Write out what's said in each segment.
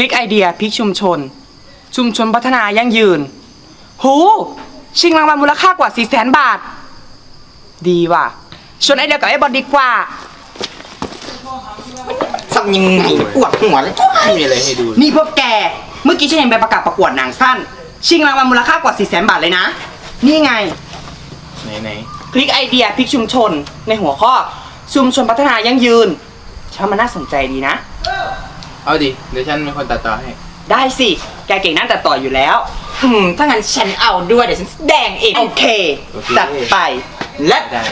ลิกไอเดียพลิกชุมชน ชุมชนพัฒนายั่งยืน หู ชิงรางวัลมูลค่ากว่า 4 0 0แสนบาท ดีว่ะ ชวนไอเดียกับไอ้บอลดีกว่า ทำยังไงเนี่ยปวดหัวเลยจ้าไม่มีอะไรให้ดูนี่พวกแก เมื่อกี้ฉันเห็นใบประกาศประกวดหนังสั้น ชิงรางวัลมูลค่ากว่า 4 0 0แสนบาทเลยนะ นี่ไง ไหนไหนพลิกไอเดียพลิกชุมชนในหัวข้อ ชุมชนพัฒนายั่งยืนฉันว่ามันน่าสนใจดีนะ เอาดิ เดี๋ยวฉันเป็นคนตัดต่อให้ ได้สิ แกเก่งด้านตัดต่ออยู่แล้วอืมถ้างั้นฉันเอาด้วย เดี๋ยวฉันแสดงเอง โอเค โอเคจัดไป และ ได้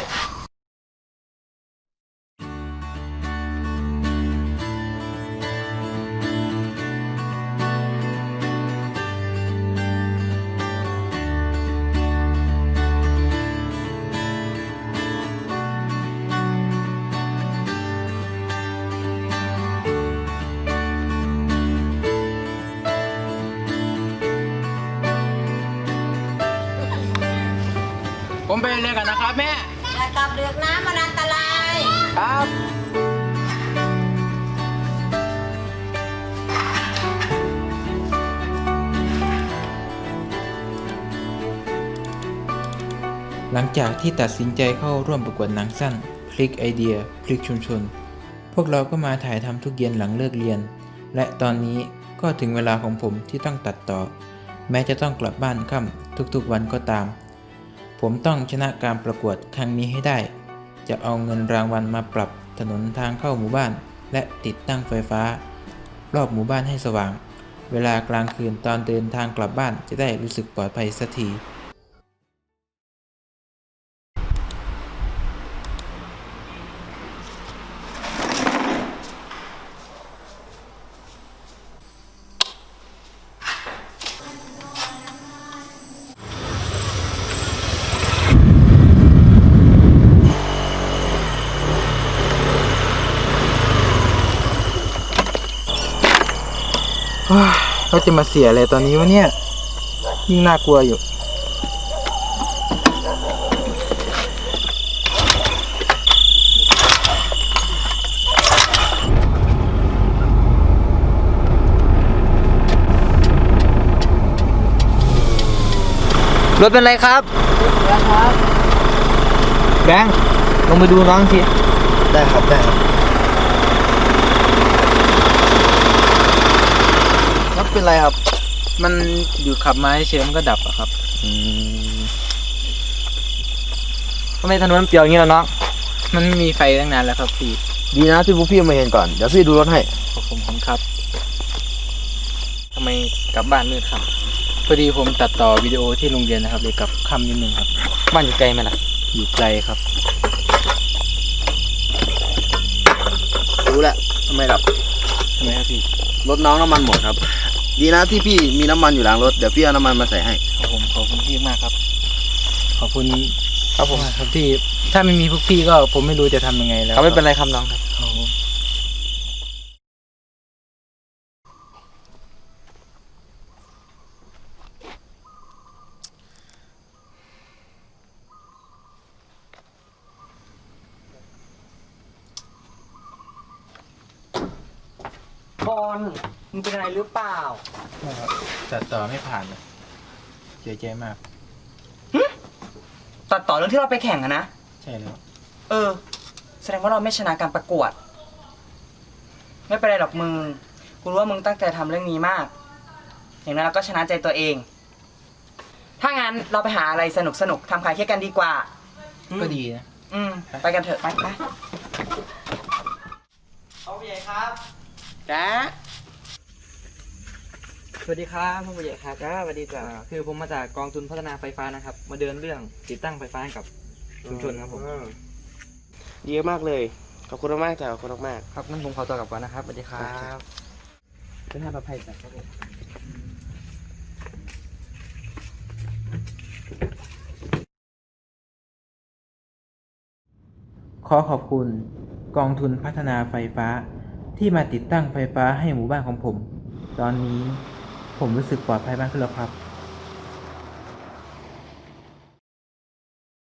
ผมไปเรียนกันนะครับแม่ อย่ากลับเดือกน้ำมันอันตราย ครับหลังจากที่ตัดสินใจเข้าร่วมประกวดหนังสั้นพลิกไอเดียพลิกชุมชน พวกเราก็มาถ่ายทำทุกเย็นหลังเลิกเรียน และตอนนี้ก็ถึงเวลาของผมที่ต้องตัดต่อ แม้จะต้องกลับบ้านค่ำทุกๆวันก็ตาม ผมต้องชนะการประกวดครั้งนี้ให้ได้ จะเอาเงินรางวัลมาปรับถนนทางเข้าหมู่บ้าน และติดตั้งไฟฟ้า รอบหมู่บ้านให้สว่าง เวลากลางคืนตอนเดินทางกลับบ้านจะได้รู้สึกปลอดภัยสักที เราจะมาเสียอะไรตอนนี้วะเนี่ย ยิ่งน่ากลัวอยู่ รถเป็นไรครับ แบงค์ลงไปดูน้องสิได้ครับ ได้ครับรถ เป็นไรครับ มันอยู่ขับมาเฉยๆมันก็ดับอะครับทำไมถนนเปลี่ยวอย่างนี้ล่ะน้อง มันไม่มีไฟตั้งนานแล้วครับพี่ดีนะที่พวกพี่มาเห็นก่อน เดี๋ยวพี่ดูรถให้ ขอบคุณผมครับทำไมกลับบ้านมืดครับพอดีผมตัดต่อวิดีโอที่โรงเรียนนะครับเลยกลับค่ำนิดนึงครับ บ้านอยู่ไกลไหมล่ะ อยู่ไกลครับ รู้แล้วทำไมดับทำไมครับพี่ รถน้องน้ำมันหมดครับ ดีนะที่พี่มีน้ำมันอยู่หลังรถ เดี๋ยวพี่เอาน้ำมันมาใส่ให้ขอบผมขอบคุณพี่มากครับ ขอบคุณครับผมครับที่ถ้าไม่มีพวกพี่ก็ผมไม่รู้จะทำยังไงแล้วเขาไม่เป็นไรครับน้องครับ ครับผมบอล มึงเป็นอะไรหรือเปล่าตัดต่อไม่ผ่านเลยเสียใจมาก ตัดต่อเรื่องที่เราไปแข่งอะนะ ใช่แล้ว เออ แสดงว่าเราไม่ชนะการประกวด ไม่เป็นไรหรอกมึง กูรู้ว่ามึงตั้งใจทำเรื่องนี้มาก อย่างนั้นเราก็ชนะใจตัวเอง ถ้างั้นเราไปหาอะไรสนุกสนุกๆทำคลายเครียดกันดีกว่า ก็ดีนะ อืม ไปกันเถอะ ไปไปเอาใหญ่ครับจ้าส วัสดีครับพ่อผู้ใหญ่ครับจ้าสวัสดีจ้าคือผมมาจากกองทุนพัฒนาไฟฟ้านะครับ มาเดินเรื่องติดตั้งไฟฟ้าให้กับชุมชนครับผมดีมากเลยขอบคุณมากๆจ้ะขอบคุณมากครับงั้นผมขอตัวกลับก่อนนะครับสวัสดีครับๆเป็นท่านประภัยจ้ะครับผมขอขอบคุณกองทุนพัฒนาไฟฟ้าที่มาติดตั้งไฟฟ้าให้หมู่บ้านของผม ตอนนี้ ผมรู้สึกปลอดภัยมากขึ้นแล้วครับ